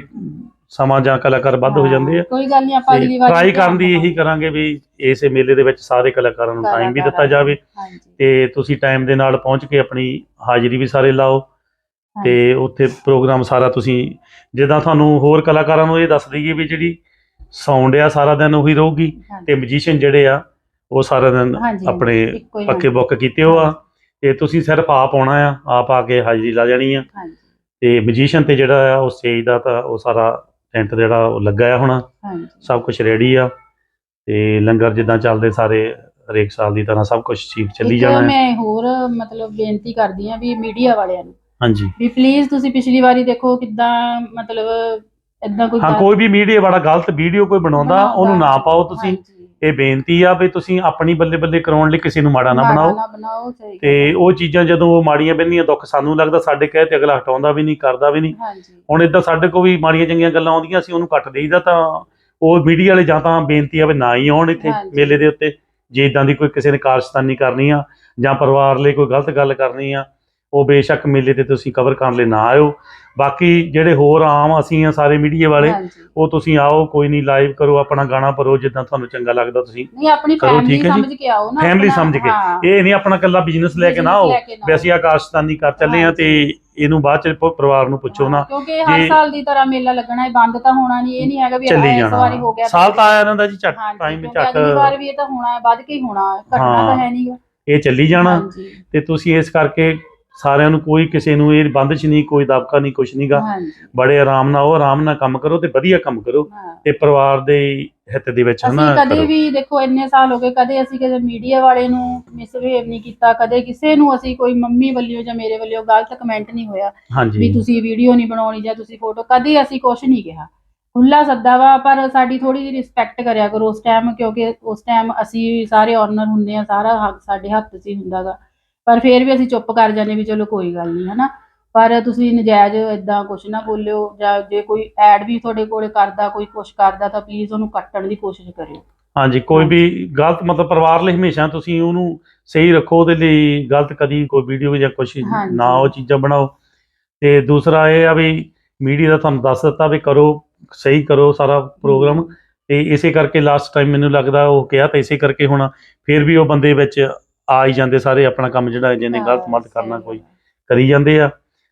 ਸਮਾਂ ਜਾਂ ਕਲਾਕਾਰ ਵੱਧ ਹੋ ਜਾਂਦੇ ਆ। ਕੋਈ ਗੱਲ ਨਹੀਂ ਆਪਾਂ ਅਗਲੀ ਵਾਰ ਟਰਾਈ ਕਰਨ ਦੀ ਇਹੀ ਕਰਾਂਗੇ ਵੀ ਇਸੇ ਮੇਲੇ ਦੇ ਵਿੱਚ ਸਾਰੇ ਕਲਾਕਾਰਾਂ ਨੂੰ ਟਾਈਮ ਵੀ ਦਿੱਤਾ ਜਾਵੇ। ਤੇ ਤੁਸੀਂ ਟਾਈਮ ਦੇ ਨਾਲ ਪਹੁੰਚ ਕੇ ਆਪਣੀ ਹਾਜ਼ਰੀ ਵੀ ਸਾਰੇ ਲਾਓ। ਤੇ ਉੱਥੇ ਪ੍ਰੋਗਰਾਮ ਸਾਰਾ ਤੁਸੀਂ ਜਿੱਦਾਂ ਤੁਹਾਨੂੰ ਹੋਰ ਕਲਾਕਾਰਾਂ ਨੂੰ ਇਹ ਦੱਸ ਦਈਏ ਵੀ ਜਿਹੜੀ ਸਾਊਂਡ ਆ ਸਾਰਾ ਦਿਨ ਉਹੀ ਰਹੂਗੀ। ਤੇ ਮਿਊਜ਼ੀਸ਼ੀਅਨ ਜਿਹੜੇ ਆ ਉਹ ਸਾਰਾ ਦਿਨ ਆਪਣੇ ਪੱਕੇ। ਬੁੱਕ ਕੀਤੇ ਹੋ ਆ। ਤੇ ਤੁਸੀਂ ਸਿਰਫ ਆਪ ਆਉਣਾ ਆ ਆਪ ਆ ਕੇ ਹਾਜ਼ਰੀ ਲਾ ਜਾਣੀ ਆ। ਤੇ ਮਿਊਜ਼ੀਸ਼ੀਅਨ ਤੇ ਜਿਹੜਾ ਆ ਉਹ ਸਟੇਜ ਦਾ ਤਾਂ ਉਹ ਸਾਰਾ ਟੈਂਟ ਜਿਹੜਾ ਉਹ ਲੱਗਾ ਆ ਹੁਣ ਹਾਂਜੀ ਸਭ ਕੁਝ ਰੈਡੀ ਆ ਤੇ ਲੰਗਰ ਜਿੱਦਾਂ ਚੱਲਦੇ ਸਾਰੇ ਹਰੇਕ ਸਾਲ ਦੀ ਤਰ੍ਹਾਂ ਸਭ ਕੁਝ ਠੀਕ ਚੱਲੀ ਇੱਕ ਜਾਣਾ ਹੈ ਮੈਂ ਹੋਰ ਮਤਲਬ ਬੇਨਤੀ ਕਰਦੀ ਆ ਵੀ ਮੀਡੀਆ ਵਾਲਿਆਂ ਨੂੰ ਹਾਂਜੀ ਵੀ ਪਲੀਜ਼ ਤੁਸੀਂ ਪਿਛਲੀ ਵਾਰੀ ਦੇਖੋ ਕਿੱਦਾਂ ਮਤਲਬ ਇਦਾਂ ਕੋਈ ਹਾਂ ਗੱਲ- ਕੋਈ ਵੀ ਮੀਡੀਆ ਵਾਲਾ ਗਲਤ ਵੀਡੀਓ ਕੋਈ ਬਣਾਉਂਦਾ। ਉਹਨੂੰ ਨਾ ਪਾਓ ਤੁਸੀਂ ਹਾਂਜੀ। ਇਹ ਬੇਨਤੀ ਆ ਵੀ ਤੁਸੀਂ ਆਪਣੀ ਬੱਲੇ ਬੱਲੇ ਕਰਾਉਣ ਲਈ ਕਿਸੇ ਨੂੰ ਮਾੜਾ ਨਾ ਬਣਾਓ ਨਾ ਬਣਾਓ ਸਹੀ ਗੱਲ ਤੇ ਉਹ ਚੀਜ਼ਾਂ ਜਦੋਂ ਉਹ ਮਾੜੀਆਂ ਬੰਦੀਆਂ ਦੁੱਖ ਸਾਨੂੰ ਲੱਗਦਾ ਸਾਡੇ ਕਹੇ ਤੇ ਅਗਲਾ ਹਟਾਉਂਦਾ ਵੀ ਨਹੀਂ ਕਰਦਾ ਵੀ ਨਹੀਂ। ਹਾਂਜੀ ਹੁਣ ਇਦਾਂ ਸਾਡੇ ਕੋਲ ਵੀ ਮਾੜੀਆਂ ਚੰਗੀਆਂ ਗੱਲਾਂ ਆਉਂਦੀਆਂ ਸੀ ਉਹਨੂੰ ਕੱਟ ਦੇਈਦਾ ਤਾਂ ਉਹ ਮੀਡੀਆ ਵਾਲੇ ਜਾਂ ਤਾਂ ਬੇਨਤੀ ਆ ਵੀ ਨਾ ਹੀ ਆਉਣ ਇੱਥੇ। ਮੇਲੇ ਦੇ ਉੱਤੇ ਜੇ ਇਦਾਂ ਦੀ ਕੋਈ ਕਿਸੇ ਨੇ ਕਾਰਸਤਾਨੀ ਕਰਨੀ ਆ ਜਾਂ ਪਰਿਵਾਰ ਲਈ ਕੋਈ ਗਲਤ ਗੱਲ ਕਰਨੀ ਆ ਉਹ ਬੇਸ਼ੱਕ ਮੇਲੇ ਤੇ ਤੁਸੀਂ ਕਵਰ ਕਰਨ ਲਈ ਨਾ ਆਇਓ। ਬਾਕੀ ਜਿਹੜੇ ਹੋਰ ਆਮ ਅਸੀਂ ਆ ਸਾਰੇ ਮੀਡੀਆ ਵਾਲੇ ਹਾਂਜੀ। ਉਹ ਤੁਸੀਂ ਆਓ ਕੋਈ ਨਹੀਂ ਲਾਈਵ ਕਰੋ ਆਪਣਾ ਗਾਣਾ ਭਰੋ ਜਿੱਦਾਂ ਤੁਹਾਨੂੰ ਚੰਗਾ ਲੱਗਦਾ ਤੁਸੀਂ ਨਹੀਂ ਆਪਣੀ ਕਰੋ, ਫੈਮਿਲੀ ਠੀਕ ਹੈ ਜੀ। ਸਮਝ ਕੇ ਆਓ ਨਾ ਆਪਣਾ- ਸਮਝ ਕੇ। ਹਾਂ, ਇਹ ਨਹੀਂ ਆਪਣਾ ਕੱਲਾ ਬਿਜ਼ਨਸ ਲੈ ਕੇ ਨਾ ਆਓ। ਲੈ ਕੇ ਨਾ ਵੀ ਅਸੀਂ ਆਕਾਸ਼ਤਾਨੀ ਕਰ ਚੱਲੇ ਆ ਤੇ ਇਹਨੂੰ ਬਾਅਦ ਚ ਪ- ਪਰਿਵਾਰ ਨੂੰ ਪੁੱਛੋ ਨਾ। ਕਿਉਂਕਿ ਹਰ ਜੇ- ਸਾਲ ਦੀ ਤਰ੍ਹਾਂ ਮੇਲਾ ਲੱਗਣਾ ਹੈ ਬੰਦ ਤਾਂ ਹੋਣਾ ਨਹੀਂ ਇਹ ਨਹੀਂ ਹੈਗਾ ਵੀ ਚੱਲੀ ਇਸ ਵਾਰੀ ਹੋ ਜਾਣਾ ਗਿਆ। ਸਾਲ ਤਾਂ ਆਇਆ ਰਹਿੰਦਾ ਜੀ ਝੱਟ ਹਾਂਜੀ, ਟਾਈਮ ਕਿਉਂਕਿ ਝੱਟ। ਅਗਲੀ ਵਾਰ ਵੀ ਇਹ ਤਾਂ ਹੋਣਾ ਹੈ ਵੱਧ ਕੇ ਹੀ ਹੋਣਾ ਹੈ, ਘਟਣਾ। ਤਾਂ ਹੈ। ਨਹੀਂਗਾ ਇਹ ਚੱਲੀ ਜਾਣਾ ਤੇ ਤੁਸੀਂ ਇਸ ਕਰਕੇ ਸਾਰਿਆਂ ਨੂੰ ਕੋਈ ਕਿਸੇ ਨੂੰ ਇਹ ਬੰਦਸ਼ ਨਹੀਂ ਕੋਈ ਦਬਕਾ ਨਹੀਂ ਕੁਛ ਨਹੀਂਗਾ ਹਾਂਜੀ। ਬੜੇ ਆਰਾਮ ਨਾਲ ਉਹ ਆਰਾਮ ਨਾਲ ਕੰਮ ਕਰੋ ਤੇ ਵਧੀਆ ਕੰਮ ਕਰੋ ਹਾਂ। ਤੇ ਪਰਿਵਾਰ ਦੇ ਹਿੱਤ ਦੇ ਵਿੱਚ ਅਸੀਂ ਹਨਾ ਕਦੇ ਕਰੋ। ਵੀ ਦੇਖੋ ਇੰਨੇ ਸਾਲ ਹੋ ਗਏ ਕਦੇ ਅਸੀਂ ਕਦੇ ਮੀਡੀਆ ਵਾਲੇ ਨੂੰ ਮਿਸਬਿਹੇਵ ਨਹੀਂ ਕੀਤਾ ਕਦੇ ਕਿਸੇ ਨੂੰ ਅਸੀਂ ਕੋਈ ਮੰਮੀ ਵੱਲੋਂ ਜਾਂ ਮੇਰੇ ਵੱਲੋਂ ਗਲਤ ਕਮੈਂਟ ਨਹੀਂ ਹੋਇਆ ਵੀ ਹਾਂਜੀ ਤੁਸੀਂ ਵੀਡੀਓ ਨਹੀਂ ਬਣਾਉਣੀ ਜਾਂ ਤੁਸੀਂ ਫੋਟੋ ਕਦੇ ਅਸੀਂ ਕੁਝ ਨਹੀਂ ਕਿਹਾ। ਖੁੱਲਾ ਸੱਦਾ ਵਾ ਪਰ ਸਾਡੀ ਥੋੜੀ ਜਿਹੀ ਰਿਸਪੈਕਟ ਕਰਿਆ ਕਰੋ ਉਸ ਟਾਈਮ ਕਿਉਂਕਿ ਉਸ ਟਾਈਮ ਅਸੀਂ ਸਾਰੇ ਓਨਰ ਹੁੰਦੇ ਆ ਸਾਰਾ ਹੱਕ ਸਾਡੇ ਹੱਥ 'ਚ ਹੀ ਹੁੰਦਾਗਾ ਪਰ ਫਿਰ ਵੀ ਅਸੀਂ ਚੁੱਪ ਕਰ ਜਾਂਦੇ ਵੀ ਚਲੋ ਕੋਈ ਗੱਲ ਨਹੀਂ ਹਨਾ? ਪਰ ਤੁਸੀਂ ਨਜਾਇਜ਼ ਇਦਾਂ ਕੁਝ ਨਾ ਬੋਲਿਓ ਜਾਂ ਜੇ ਕੋਈ ਐਡ ਵੀ ਤੁਹਾਡੇ ਕੋਲੇ ਕਰਦਾ ਕੋਈ ਕੁਝ ਕਰਦਾ ਤਾਂ ਪਲੀਜ਼ ਉਹਨੂੰ ਕੱਟਣ ਦੀ ਕੋਸ਼ਿਸ਼ ਕਰਿਓ। ਹਾਂਜੀ ਕੋਈ ਵੀ ਗਲਤ ਮਤਲਬ ਪਰਿਵਾਰ ਲਈ ਹਮੇਸ਼ਾ ਤੁਸੀਂ ਉਹਨੂੰ ਸਹੀ ਰੱਖੋ ਉਹਦੇ ਲਈ ਗਲਤ ਕਦੀ ਕੋਈ ਵੀਡੀਓ ਜਾਂ ਹਾਂਜੀ। ਨਾ ਉਹ ਚੀਜ਼ਾਂ ਬਣਾਓ। ਤੇ ਦੂਸਰਾ ਇਹ ਆ ਵੀ ਮੀਡੀਆ ਦਾ ਤੁਹਾਨੂੰ ਦੱਸ ਦਿੱਤਾ ਵੀ ਕਰੋ ਸਹੀ ਕਰੋ ਸਾਰਾ ਪ੍ਰੋਗਰਾਮ ਤੇ ਇਸੇ ਕਰਕੇ ਲਾਸਟ ਟਾਈਮ ਮੈਨੂੰ ਲੱਗਦਾ ਉਹ ਕਿਹਾ ਤਾਂ ਇਸੇ ਕਰਕੇ ਹੁਣ ਫਿਰ ਵੀ ਉਹ ਬੰਦੇ ਵਿੱਚ ਆ ਹੀ ਜਾਂਦੇ ਸਾਰੇ ਆਪਣਾ ਕੰਮ ਜਿਹੜਾ ਜਿਹਨੇ ਗਲਤ ਮਤ ਕਰਨਾ ਕੋਈ। ਕਰੀ ਜਾਂਦੇ ਆ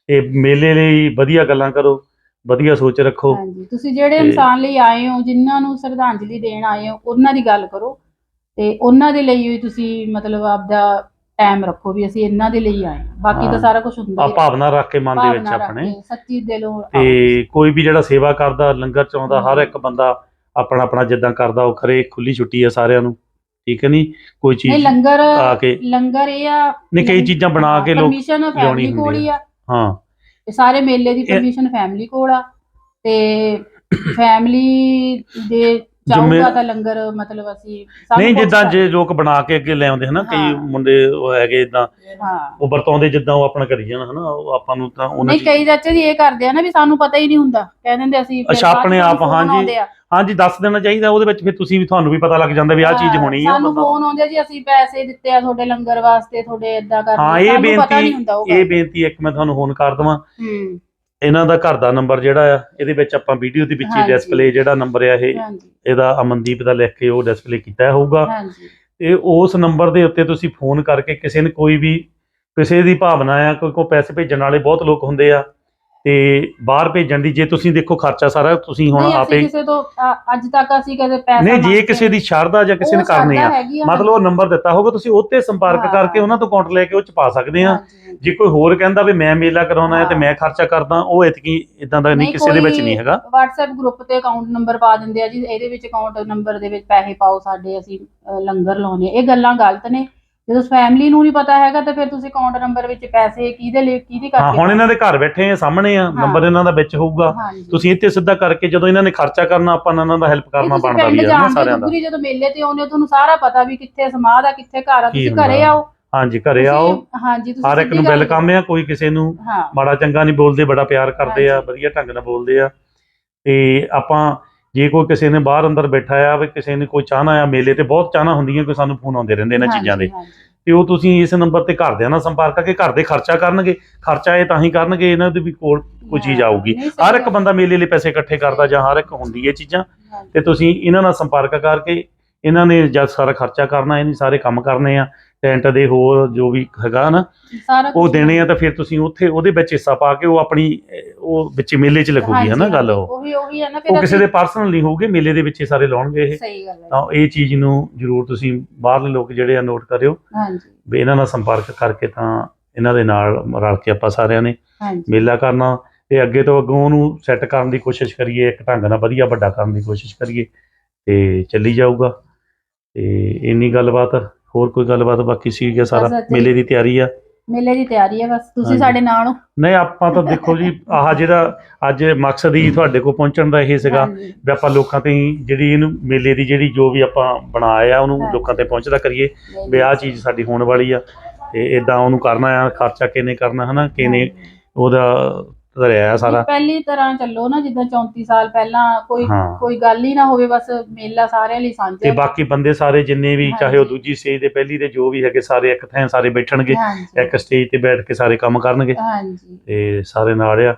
ਤੇ ਮੇਲੇ ਲਈ ਵਧੀਆ ਗੱਲਾਂ ਕਰੋ ਵਧੀਆ ਸੋਚ ਰੱਖੋ ਹਾਂਜੀ ਤੁਸੀਂ ਜਿਹੜੇ ਇਨਸਾਨ ਲਈ ਆਏ ਹੋ ਜਿਨ੍ਹਾਂ ਨੂੰ ਸ਼ਰਧਾਂਜਲੀ ਦੇਣ ਆਏ ਹੋ ਉਹਨਾਂ ਦੀ ਗੱਲ ਕਰੋ ਤੇ ਉਹਨਾਂ ਦੇ ਲਈ ਹੀ ਤੁਸੀਂ ਮਤਲਬ ਆਪਦਾ ਟਾਈਮ ਰੱਖੋ ਵੀ ਅਸੀਂ ਇਹਨਾਂ ਦੇ ਲਈ ਆਏ ਬਾਕੀ। ਤਾਂ ਸਾਰਾ ਕੁਝ ਹੁੰਦਾ ਆ। ਭਾਵਨਾ ਰੱਖ ਕੇ ਮਨ ਦੇ ਵਿੱਚ ਆਪਣੇ ਸੱਚੀ ਦਿਲੋਂ। ਤੇ ਕੋਈ ਵੀ ਜਿਹੜਾ ਸੇਵਾ ਕਰਦਾ ਲੰਗਰ ਚਾਉਂਦਾ ਹਰ। ਇੱਕ ਬੰਦਾ ਆਪਣਾ ਆਪਣਾ ਜਿੱਦਾਂ ਕਰਦਾ ਉਹ ਖਰੇ ਖੁੱਲੀ ਛੁੱਟੀ ਹੈ ਸਾਰਿਆਂ ਨੂੰ ਠੀਕ ਹੈ ਨਹੀਂ ਕੋਈ ਨਹੀਂ ਚੀਜ਼ ਲੰਗਰ ਆ ਕੇ ਲੰਗਰ ਇਹ ਆ ਨਹੀਂ ਕਈ ਚੀਜ਼ਾਂ ਬਣਾ ਕੇ ਲੋਕ ਪਰਮਿਸ਼ਨ ਲਿਆਉਣੀ ਫੈਮਿਲੀ ਕੋਲ ਹੁੰਦੀ ਹੀ ਆ। ਹਾਂ। ਤੇ ਸਾਰੇ ਮੇਲੇ ਦੀ ਇਹ- ਪਰਮਿਸ਼ਨ ਫੈਮਿਲੀ ਕੋਲ ਆ। ਤੇ ਫੈਮਿਲੀ ਦੇ ਜਿੰਮੇ- ਚਾਹੂਗਾ ਤਾਂ ਲੰਗਰ ਮਤਲਬ ਅਸੀਂ ਸਭ ਨਹੀਂ ਕੁਛ ਜਿੱਦਾਂ ਜੇ ਲੋਕ ਬਣਾ ਕੇ ਅੱਗੇ ਲੈ ਆਉਂਦੇ ਹਨਾ ਕਈ ਹਾਂ। ਮੁੰਡੇ ਉਹ ਹੈਗੇ ਇਦਾਂ ਹਾਂ ਉਹ ਵਰਤਾਉਂਦੇ ਜਿੱਦਾਂ ਉਹ ਆਪਣਾ ਕਰੀ ਜਾਣ ਹਨਾ ਉਹ ਆਪਾਂ ਨੂੰ ਤਾਂ ਉਹਨਾਂ ਨਹੀਂ ਕਈ ਚਾਚਾ ਜੀ ਇਹ ਕਰਦੇ ਆ ਨਾ ਵੀ ਸਾਨੂੰ ਪਤਾ ਹੀ ਨਹੀਂ ਹੁੰਦਾ ਕਹਿ ਦਿੰਦੇ ਅਸੀਂ ਫਿਰ ਅੱਛਾ, ਬਾਅਦ ਆਪਣੇ ਆਪ, phone ਹਾਂਜੀ। ਆਉਂਦੇ ਆ। ਹਾਂਜੀ ਦੱਸ ਦੇਣਾ ਚਾਹੀਦਾ ਉਹਦੇ ਵਿੱਚ ਫਿਰ ਤੁਸੀਂ ਵੀ ਤੁਹਾਨੂੰ ਵੀ ਪਤਾ ਲੱਗ ਜਾਂਦਾ ਵੀ ਆਹ ਚੀਜ਼ ਹਾਂ, ਹੋਣੀ ਆ ਸਾਨੂੰ ਮਤਲਬ ਫੋਨ ਆਉਂਦੇ ਆ ਜੀ ਅਸੀਂ ਪੈਸੇ ਦਿੱਤੇ ਆ ਤੁਹਾਡੇ ਲੰਗਰ ਵਾਸਤੇ ਤੁਹਾਡੇ ਏਦਾਂ ਕਰਦੇ ਹਾਂ ਇਹ ਸਾਨੂੰ ਪਤਾ ਬੇਨਤੀ ਨਹੀਂ ਹੁੰਦਾ ਉਹ ਇਹ। ਬੇਨਤੀ ਇੱਕ ਮੈਂ ਤੁਹਾਨੂੰ ਫੋਨ ਕਰ ਦਵਾਂ ਹੂੰ ਇਹਨਾਂ ਦਾ ਘਰ ਦਾ ਨੰਬਰ ਜਿਹੜਾ ਆ ਇਹਦੇ ਵਿੱਚ ਆਪਾਂ ਵੀਡੀਓ ਦੇ ਵਿੱਚ ਹੀ ਹਾਂਜੀ। ਡਿਸਪਲੇ ਜਿਹੜਾ ਨੰਬਰ ਆ ਇਹ ਹਾਂਜੀ। ਇਹਦਾ ਅਮਨਦੀਪ ਦਾ ਲਿਖ ਕੇ ਉਹ ਡਿਸਪਲੇ ਕੀਤਾ ਹੋਊਗਾ। ਹਾਂਜੀ। ਤੇ ਉਸ ਨੰਬਰ ਦੇ ਉੱਤੇ ਤੁਸੀਂ ਫੋਨ ਕਰਕੇ ਕਿਸੇ ਨੇ ਕੋਈ ਵੀ ਕਿਸੇ ਦੀ ਭਾਵਨਾ ਆ ਕੋਈ ਕੋ ਪੈਸੇ ਭੇਜਣ ਵਾਲੇ ਬਹੁਤ ਲੋਕ ਹੁੰਦੇ ਆ ਤੇ ਬਾਹਰ ਭੇਜਣ ਦੀ ਜੇ ਤੁਸੀਂ ਦੇਖੋ ਖਰਚਾ ਸਾਰਾ ਤੁਸੀਂ ਹੁਣ ਨਹੀਂ ਅਸੀਂ ਆਪੇ ਕਿਸੇ ਤੋਂ ਅ- ਅੱਜ ਤੱਕ ਅਸੀਂ ਕਦੇ ਪੈਸਾ ਨਹੀਂ ਜੇ ਕਿਸੇ ਦੀ ਸ਼ਰਧਾ ਜਾਂ ਕਿਸੇ ਨੇ ਉਹ ਕਰਨੀ ਆ ਸ਼ਰਧਾ ਹੈਗੀ ਆ, ਮਤਲਬ ਉਹ ਨੰਬਰ ਦਿੱਤਾ ਹੋਊਗਾ ਤੁਸੀਂ ਉੱਤੇ ਸੰਪਰਕ ਹਾਂ। ਕਰਕੇ ਉਹਨਾਂ ਤੋਂ ਅਕਾਊਂਟ ਲੈ ਕੇ ਉਹ ਚ ਪਾ ਸਕਦੇ ਆ ਹਾਂਜੀ, ਹਾਂਜੀ। ਜੇ ਕੋਈ ਹੋਰ ਕਹਿੰਦਾ ਵੀ ਮੈਂ ਮੇਲਾ ਕਰਾਉਣਾ ਹੈ ਤੇ ਹਾਂ। ਮੈਂ ਖਰਚਾ ਕਰਦਾ ਉਹ ਇਤਕੀ ਇਦਾਂ ਦਾ ਨਹੀਂ ਕਿਸੇ ਦੇ ਵਿੱਚ ਕੋਈ ਨਹੀਂ ਹੈਗਾ WhatsApp ਗਰੁੱਪ ਤੇ ਅਕਾਊਂਟ ਨੰਬਰ ਪਾ ਦਿੰਦੇ ਆ ਜੀ ਇਹਦੇ ਵਿੱਚ ਅਕਾਊਂਟ ਨੰਬਰ ਦੇ ਵਿੱਚ ਪੈਸੇ ਪਾਓ ਸਾਡੇ ਅਸੀਂ ਅ, ਲੰਗਰ ਲਾਉਣੇ। ਇਹ ਗੱਲਾਂ ਗਲਤ ਨੇ ਜਦੋਂ ਫੈਮਿਲੀ ਨੂੰ ਨਹੀਂ ਪਤਾ ਹੈਗਾ ਤਾਂ ਫਿਰ ਤੁਸੀਂ ਅਕਾਊਂਟ ਨੰਬਰ ਵਿੱਚ ਪੈਸੇ ਕਿਹਦੇ ਲਈ ਕਿਹਦੇ ਕਰਕੇ ਹਾਂ ਹੁਣ ਇਹਨਾਂ ਦੇ ਘਰ ਬੈਠੇ ਆ ਸਾਹਮਣੇ ਆ ਨੰਬਰ ਇਹਨਾਂ ਦਾ ਵਿੱਚ ਹੋਊਗਾ। ਹਾਂਜੀ। ਤੁਸੀਂ ਇੱਥੇ ਸਿੱਧਾ ਕਰਕੇ ਜਦੋਂ ਇਹਨਾਂ ਨੇ ਖਰਚਾ ਕਰਨਾ ਆਪਾਂ ਇਹਨਾਂ ਦਾ ਹੈਲਪ ਕਰਨਾ ਤੁਸੀਂ ਬਣਦਾ ਵੀ ਆ ਨਾ ਜਾਣਦੇ ਸਾਰਿਆਂ ਦਾ। ਦੁੱਗਰੀ ਜਦੋਂ ਮੇਲੇ ਤੇ ਆਉਂਦੇ ਹੋ ਤੁਹਾਨੂੰ ਸਾਰਾ ਪਤਾ ਵੀ ਕਿੱਥੇ ਸਮਾਧ ਆ ਕਿੱਥੇ ਘਰ ਆ ਕੀ ਤੁਸੀਂ ਘਰੇ ਹੁੰਦਾ। ਆਓ। ਹਾਂਜੀ ਘਰੇ ਤੁਸੀਂ- ਆਓ। ਹਾਂਜੀ ਤੁਸੀਂ ਹਰ ਇੱਕ ਨੂੰ ਸਿੱਧੀ ਗੱਲ ਵੈਲਕਮ ਆ ਕੋਈ ਕਿਸੇ ਨੂੰ ਹਾਂ। ਮਾੜਾ ਚੰਗਾ ਨਹੀਂ ਬੋਲਦੇ ਬੜਾ ਪਿਆਰ ਕਰਦੇ ਆ ਹਾਂਜੀ। ਵਧੀਆ ਢੰਗ ਨਾਲ ਬੋਲਦੇ ਆ। ਤੇ ਆਪਾਂ ਜੇ ਕੋਈ ਕਿਸੇ ਨੇ ਬਾਹਰ ਅੰਦਰ ਬੈਠਾ ਆ ਵੀ ਕਿਸੇ ਨੇ ਕੋਈ ਚਾਹਨਾ ਆ ਮੇਲੇ ਤੇ ਬਹੁਤ ਚਾਹਨਾ ਹੁੰਦੀਆਂ ਕੋਈ ਸਾਨੂੰ ਫੋਨ ਆਉਂਦੇ ਰਹਿੰਦੇ ਇਹਨਾਂ ਚੀਜ਼ਾਂ ਦੇ। ਤੇ ਉਹ ਤੁਸੀਂ ਇਸ ਨੰਬਰ ਤੇ ਘਰਦਿਆਂ ਨਾਲ ਸੰਪਰਕ ਕਰਕੇ ਘਰ ਦੇ ਖਰਚਾ ਕਰਨਗੇ ਖਰਚਾ ਇਹ ਤਾਂ ਹੀ ਕਰਨਗੇ ਇਹਨਾਂ ਦੇ ਵੀ ਕੋਲ ਕੋਈ ਚੀਜ਼ ਆਊਗੀ ਹਰ ਇੱਕ। ਬੰਦਾ ਮੇਲੇ ਲਈ ਪੈਸੇ ਇਕੱਠੇ ਕਰਦਾ ਜਾਂ ਹਰ ਇੱਕ ਹੁੰਦੀ ਇਹ ਚੀਜ਼ਾਂ। ਤੇ ਤੁਸੀਂ ਇਹਨਾਂ ਨਾਲ ਸੰਪਰਕ ਕਰਕੇ ਇਹਨਾਂ ਨੇ ਜਦ ਸਾਰਾ ਖਰਚਾ ਕਰਨਾ ਇਹਨੇ ਸਾਰੇ ਕੰਮ ਕਰਨੇ ਆ ਟੈਂਟ ਦੇ ਹੋਰ ਜੋ ਵੀ ਹੈਗਾ ਨਾ ਸਾਰਾ ਉਹ ਦੇਣੇ ਆ ਤਾਂ ਫਿਰ ਤੁਸੀਂ ਉੱਥੇ ਉਹਦੇ ਵਿੱਚ ਹਿੱਸਾ ਪਾ ਕੇ ਉਹ ਆਪਣੀ ਉਹ ਵਿੱਚ ਮੇਲੇ 'ਚ ਲੱਗੂਗੀ ਹੈ ਨਾ ਹਾਂਜੀ, ਗੱਲ ਉਹ। ਉਹੀ ਉਹੀ ਹੈ ਨਾ ਉਹ ਫਿਰ ਕਿਸੇ ਦੇ ਪਰਸਨਲ ਨਹੀਂ ਹੋਊਗੇ ਮੇਲੇ ਦੇ ਵਿੱਚ ਹੀ ਸਾਰੇ ਲਾਉਣਗੇ ਇਹ। ਸਹੀ ਗੱਲ ਹੈ। ਤਾਂ ਇਹ ਚੀਜ਼ ਨੂੰ ਜ਼ਰੂਰ ਤੁਸੀਂ ਬਾਹਰਲੇ ਲੋਕ ਜਿਹੜੇ ਆ ਨੋਟ ਕਰਿਓ। ਹਾਂਜੀ। ਵੀ ਇਹਨਾਂ ਨਾਲ ਸੰਪਰਕ ਕਰਕੇ ਤਾਂ ਇਹਨਾਂ ਦੇ ਨਾਲ ਰਲ ਕੇ ਆਪਾਂ ਸਾਰਿਆਂ ਨੇ ਮੇਲਾ ਕਰਨਾ ਤੇ ਅੱਗੇ ਤੋਂ ਅੱਗੋਂ ਉਹਨੂੰ ਸੈੱਟ ਕਰਨ ਦੀ ਕੋਸ਼ਿਸ਼ ਕਰੀਏ ਇੱਕ ਢੰਗ ਨਾਲ ਵਧੀਆ ਵੱਡਾ ਕਰਨ ਦੀ ਕੋਸ਼ਿਸ਼ ਕਰੀਏ ਤੇ ਚੱਲੀ ਜਾਊਗਾ। ਤੇ ਇੰਨੀ ਗੱਲਬਾਤ ਹੋਰ ਕੋਈ ਗੱਲਬਾਤ ਬਾਕੀ ਸੀ ਗਿਆ ਸਾਰਾ ਇੱਥੇ- ਮੇਲੇ ਦੀ ਤਿਆਰੀ ਆ? ਮੇਲੇ ਦੀ ਤਿਆਰੀ ਹੈ ਬਸ ਤੁਸੀਂ ਹਾਂਜੀ। ਸਾਡੇ ਨਾਲ ਹੋ। ਨਹੀਂ ਆਪਾਂ ਤਾਂ ਦੇਖੋ ਜੀ ਆਹ ਜਿਹੜਾ ਅੱਜ ਮਕਸਦ ਹੀ ਤੁਹਾਡੇ ਕੋਲ ਪਹੁੰਚਣ ਦਾ ਇਹ ਸੀਗਾ ਹਾਂਜੀ, ਵੀ ਆਪਾਂ ਲੋਕਾਂ ਤੇ ਜਿਹੜੀ ਇਹਨੂੰ ਮੇਲੇ ਦੀ ਜਿਹੜੀ ਜੋ ਵੀ ਆਪਾਂ ਬਣਾਇਆ ਉਹਨੂੰ ਹਾਂਜੀ। ਲੋਕਾਂ ਤੇ ਪਹੁੰਚਦਾ ਕਰੀਏ ਵੀ ਆਹ ਚੀਜ਼ ਸਾਡੀ ਹੋਣ ਵਾਲੀ ਆ ਤੇ ਇਦਾਂ ਉਹਨੂੰ ਕਰਨਾ ਆ ਖਰਚਾ ਕਿਨੇ ਕਰਨਾ ਹਨਾ? ਕਿਨੇ ਉਹਦਾ ਧਰਿਆ ਆ ਸਾਰਾ। ਪਹਿਲੀ ਤਰ੍ਹਾਂ ਚੱਲੋ ਨਾ ਜਿੱਦਾਂ 34 ਸਾਲ ਪਹਿਲਾਂ ਕੋਈ ਹਾਂ। ਕੋਈ ਗੱਲ ਹੀ ਨਾ ਹੋਵੇ ਬਸ ਮੇਲਾ ਸਾਰਿਆਂ ਲਈ ਸਾਂਝਾ ਤੇ ਬਾਕੀ ਬੰਦੇ ਸਾਰੇ ਜਿੰਨੇ ਵੀ ਚਾਹੇ ਉਹ ਹਾਂਜੀ। ਦੂਜੀ ਸਟੇਜ ਦੇ ਪਹਿਲੀ ਦੇ ਜੋ ਵੀ ਹੈਗੇ ਸਾਰੇ ਇੱਕ ਥਾਂ ਸਾਰੇ ਬੈਠਣਗੇ ਹਾਂਜੀ। ਇੱਕ ਸਟੇਜ ਤੇ ਬੈਠ ਕੇ ਸਾਰੇ ਕੰਮ ਕਰਨਗੇ। ਹਾਂਜੀ। ਤੇ ਸਾਰੇ ਨਾਲ ਆ।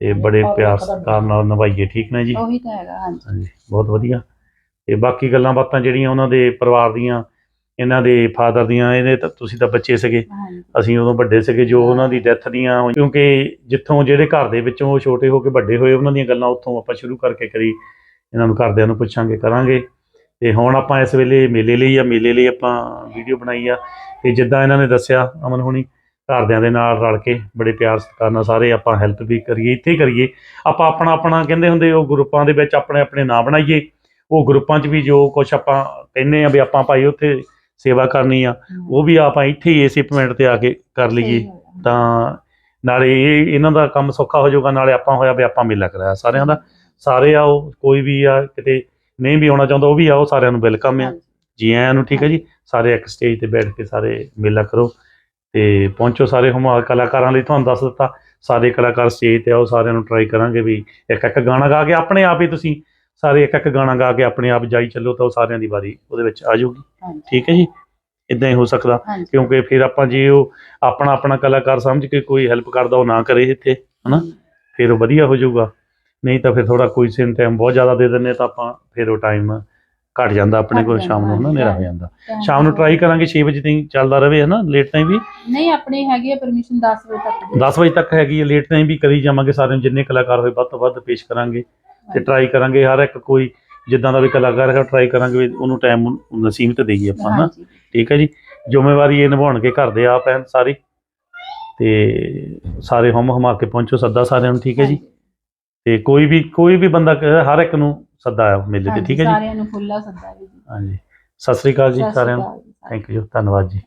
ਤੇ ਬੜੇ ਪਿਆਰ ਸਤਿਕਾਰ ਨਾਲ ਨਿਭਾਈਏ ਠੀਕ ਨਾ ਜੀ? ਉਹੀ ਤਾਂ ਹੈਗਾ ਹਾਂਜੀ। ਹਾਂਜੀ ਬਹੁਤ ਵਧੀਆ। ਤੇ ਬਾਕੀ ਗੱਲਾਂ ਬਾਤਾਂ ਜਿਹੜੀਆਂ ਉਹਨਾਂ ਦੇ ਪਰਿਵਾਰ ਦੀਆਂ ਇਹਨਾਂ ਦੇ ਫਾਦਰ ਦੀਆਂ ਇਹਦੇ ਤਾਂ ਤੁਸੀਂ ਤਾਂ ਬੱਚੇ ਸੀਗੇ। ਅਸੀਂ ਉਦੋਂ ਵੱਡੇ ਸੀਗੇ ਜੋ ਉਹਨਾਂ ਦੀ ਡੈਥ ਦੀਆਂ ਕਿਉਂਕਿ ਜਿੱਥੋਂ ਜਿਹੜੇ ਘਰ ਦੇ ਵਿੱਚੋਂ ਉਹ ਛੋਟੇ ਹੋ ਕੇ ਵੱਡੇ ਹੋਏ ਉਹਨਾਂ ਦੀਆਂ ਗੱਲਾਂ ਉੱਥੋਂ ਆਪਾਂ ਸ਼ੁਰੂ ਕਰਕੇ ਕਰੀ ਇਹਨਾਂ ਨੂੰ ਘਰਦਿਆਂ ਨੂੰ ਪੁੱਛਾਂਗੇ ਕਰਾਂਗੇ। ਤੇ ਹੁਣ ਆਪਾਂ ਇਸ ਵੇਲੇ ਮੇਲੇ ਲਈ ਆ ਮੇਲੇ ਲਈ ਆਪਾਂ ਵੀਡੀਓ ਬਣਾਈ ਆ। ਤੇ ਜਿੱਦਾਂ ਇਹਨਾਂ ਨੇ ਦੱਸਿਆ ਅਮਨ ਹੁਣੀ ਘਰਦਿਆਂ ਦੇ ਨਾਲ ਰਲ ਕੇ ਬੜੇ ਪਿਆਰ ਸਤਿਕਾਰ ਨਾਲ ਸਾਰੇ ਆਪਾਂ ਹੈਲਪ ਵੀ ਕਰੀਏ ਇੱਥੇ ਹੀ ਕਰੀਏ। ਆਪਾਂ ਆਪਣਾ ਆਪਣਾ ਕਹਿੰਦੇ ਹੁੰਦੇ ਉਹ ਗਰੁੱਪਾਂ ਦੇ ਵਿੱਚ ਆਪਣੇ ਆਪਣੇ ਨਾਂ ਬਣਾਈਏ। ਉਹ ਗਰੁੱਪਾਂ 'ਚ ਵੀ ਜੋ ਕੁਝ ਆਪਾਂ ਕਹਿੰਦੇ ਆ ਵੀ ਆਪਾਂ ਭਾਈ ਉੱਥੇ ਸੇਵਾ ਕਰਨੀ ਆ ਉਹ ਵੀ ਆਪਾਂ ਇੱਥੇ ਹੀ ਇਸੇ ਪੁਆਇੰਟ ਤੇ ਆ ਕੇ ਕਰ ਲਈਏ। ਤਾਂ ਨਾਲੇ ਇਹ ਇਹਨਾਂ ਦਾ ਕੰਮ ਸੌਖਾ ਹੋ ਜਾਊਗਾ ਨਾਲੇ ਆਪਾਂ ਹੋਇਆ ਵੀ ਆਪਾਂ ਮੇਲਾ ਕਰਾਇਆ ਸਾਰਿਆਂ ਦਾ। ਸਾਰੇ ਆਓ ਕੋਈ ਵੀ ਆ ਕਿਤੇ ਨਹੀਂ ਵੀ ਆਉਣਾ ਚਾਹੁੰਦਾ ਉਹ ਵੀ ਆਓ ਸਾਰਿਆਂ ਨੂੰ ਵੈਲਕਮ ਆ। ਜੀ ਆਇਆਂ ਨੂੰ ਠੀਕ ਹੈ ਜੀ। ਸਾਰੇ ਇੱਕ ਸਟੇਜ ਤੇ ਬੈਠ ਕੇ ਸਾਰੇ ਮੇਲਾ ਕਰੋ। ਤੇ ਪਹੁੰਚੋ ਸਾਰੇ ਹਮ ਕਲਾਕਾਰਾਂ ਲਈ ਤੁਹਾਨੂੰ ਦੱਸ ਦਿੱਤਾ। ਸਾਰੇ ਕਲਾਕਾਰ ਸਟੇਜ ਤੇ ਆਓ ਸਾਰਿਆਂ ਨੂੰ ਟਰਾਈ ਕਰਾਂਗੇ ਵੀ ਇੱਕ ਇੱਕ ਗਾਣਾ ਗਾ ਕੇ ਆਪਣੇ ਆਪ ਹੀ ਤੁਸੀਂ ਸਾਰੇ ਇੱਕ ਇੱਕ ਗਾਣਾ ਗਾ ਕੇ ਆਪਣੇ ਆਪ ਜਾਈ ਚੱਲੋ ਤਾਂ ਉਹ ਸਾਰਿਆਂ ਦੀ ਵਾਰੀ ਉਹਦੇ ਵਿੱਚ ਆ ਜਾਊਗੀ। ਠੀਕ ਹੈ ਜੀ? ਇਦਾਂ ਹੀ ਹੋ ਸਕਦਾ। ਕਿਉਂਕਿ ਫਿਰ ਆਪਾਂ ਜੇ ਉਹ ਆਪਣਾ ਆਪਣਾ ਕਲਾਕਾਰ ਸਮਝ ਕੇ ਕੋਈ ਹੈਲਪ ਕਰਦਾ ਉਹ ਨਾ ਕਰੇ ਇੱਥੇ ਹਨਾ? ਫਿਰ ਉਹ ਵਧੀਆ ਹੋ ਜਾਊਗਾ। ਨਹੀਂ ਤਾਂ ਫਿਰ ਥੋੜਾ ਕੋਈ ਸਿਨ ਟਾਈਮ ਬਹੁਤ ਜ਼ਿਆਦਾ ਦੇ ਦਿੰਨੇ ਤਾਂ ਆਪਾਂ ਫਿਰ ਉਹ ਟਾਈਮ ਘਟ ਜਾਂਦਾ ਆਪਣੇ ਕੋਲ ਸ਼ਾਮ ਨੂੰ ਹਨਾ? ਹਾਂਜੀ, ਹਨੇਰਾ ਹੋ ਜਾਂਦਾ। ਸ਼ਾਮ ਨੂੰ ਟਰਾਈ ਕਰਾਂਗੇ 6 ਵਜੇ ਤਾਈਂ ਚੱਲਦਾ ਰਵੇ ਹਨਾ? ਲੇਟ ਟਾਈਮ ਵੀ? ਨਹੀਂ ਆਪਣੀ ਹੈਗੀ ਹੈ ਪਰਮਿਸ਼ਨ 10 ਵਜੇ ਤੱਕ ਦੀ। 10 ਵਜੇ ਤੱਕ ਹੈਗੀ ਹੈ ਲੇਟ ਟਾਈਮ ਵੀ ਕਰੀ ਜਾਵਾਂਗੇ ਸਾਰੇ ਨੂੰ ਜਿੰਨੇ ਕਲਾਕਾਰ ਹੋਏ ਵੱਧ ਤੋਂ ਵੱਧ ਪੇਸ਼ ਕਰਾਂਗੇ। ਤੇ ਟਰਾਈ ਕਰਾਂਗੇ ਹਰ ਇੱਕ ਕੋਈ ਜਿੱਦਾਂ ਦਾ ਵੀ ਕਲਾਕਾਰ ਹੈਗਾ ਟਰਾਈ ਕਰਾਂਗੇ ਵੀ ਉਹਨੂੰ ਟਾਈਮ ਨਸੀਮਤ ਦੇਈਏ ਆਪਾਂ ਹਾਂਜੀ। ਠੀਕ ਹੈ ਜੀ। ਜ਼ਿੰਮੇਵਾਰੀ ਇਹ ਨਿਭਾਉਣ ਕੇ ਘਰ ਦੇ ਆਪ ਐਨ ਸਾਰੀ। ਤੇ ਸਾਰੇ ਹਮ ਹਮਾ ਕੇ ਪਹੁੰਚੋ ਸੱਦਾ ਸਾਰਿਆਂ ਨੂੰ ਠੀਕ ਹੈ ਜੀ। ਤੇ ਕੋਈ ਵੀ ਕੋਈ ਵੀ ਬੰਦਾ ਹਰ ਇੱਕ ਨੂੰ ਸੱਦਾ ਆ ਮੇਲੇ ਤੇ ਠੀਕ ਹੈ ਜੀ। ਸਾਰਿਆਂ ਨੂੰ ਖੁੱਲਾ ਸੱਦਾ ਹੈ ਜੀ। ਹਾਂਜੀ। ਸਤਿ ਸ੍ਰੀ ਨੂੰ। ਅਕਾਲ ਜੀ, ਸਾਰਿਆਂ ਨੂੰ। ਥੈਂਕ ਯੂ ਧੰਨਵਾਦ ਜੀ।